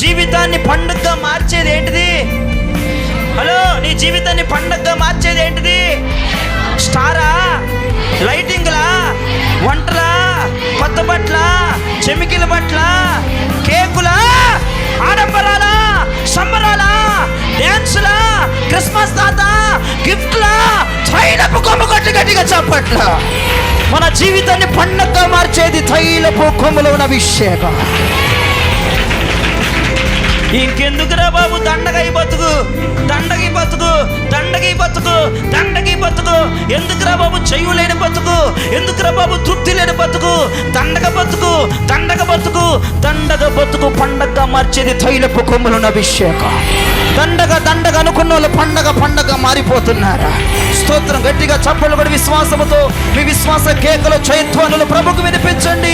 జీవితాన్ని పండుగగా మార్చేది ఏంటిది హలో నీ జీవితాన్ని పండుగగా మార్చేది ఏంటిది స్టారా? లైటింగ్లా? వంటలా కొత్త బట్ల చెమికిల బట్ల కేకులా? ఆడంబరాలా? సంబరాలా? డ్యాన్స్లా? క్రిస్మస్ తాత గిఫ్ట్లా? తైలపు కొమ్ము గట్టి గట్టిగా చప్పట్ల? మన జీవితాన్ని పండగగా మార్చేది తైలపు కొమ్ములో ఉన్న అభిషేకం. ఇంకెందుకురా బాబు? దండగై బతుకు. దండగి బతుకు. దండగి బతుకు. దండగి బతుకు. ఎందుకురా బాబు? చెయ్యి లేని బతుకు. ఎందుకురా బాబు? తృప్తి లేని బతుకు. దండగ బతుకు. దండగ బతుకు. దండగ బతుకు పండగ మార్చేది తైలపు కొమ్ములున్న అభిషేకం దండగ దండగ అనుకున్న వాళ్ళు పండగ పండగ మారిపోతున్నారా? స్తోత్రం గట్టిగా చప్పలు కూడా విశ్వాసముతో మీ విశ్వాస కేకలు చైత్వానులు ప్రభుకు వినిపించండి.